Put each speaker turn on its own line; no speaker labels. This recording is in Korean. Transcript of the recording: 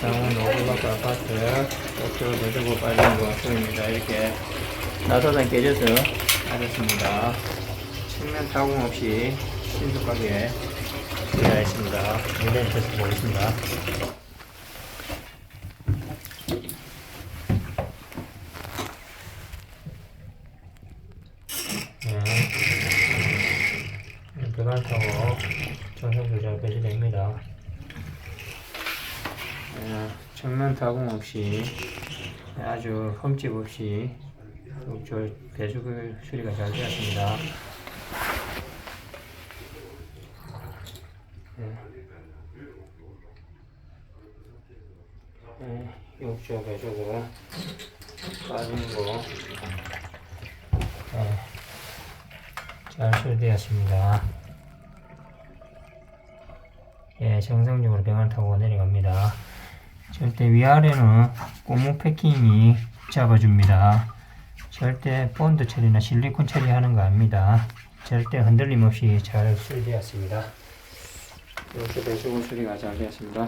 창원 노블박 아파트 목표 대저고 빨린 거 소입니다. 이렇게 나사단 깨져서 빠졌습니다. 측면 타공 없이 신속하게 있습니다. 무대에 서 보겠습니다. 네. 배관 타고 정상 조절 배치됩니다. 네, 정면 타공 없이 아주 흠집 없이 저 배수 수리가 잘 되었습니다. 네. 네, 욕조 배수구 빠진 거 네, 잘 수리되었습니다. 예, 정상적으로 병을 타고 내려갑니다. 절대 위아래는 고무 패킹이 잡아줍니다. 절대 본드 처리나 실리콘 처리하는 거 아닙니다. 절대 흔들림 없이 잘 수리되었습니다. 이렇게 배수구 수리가 잘 되었습니다.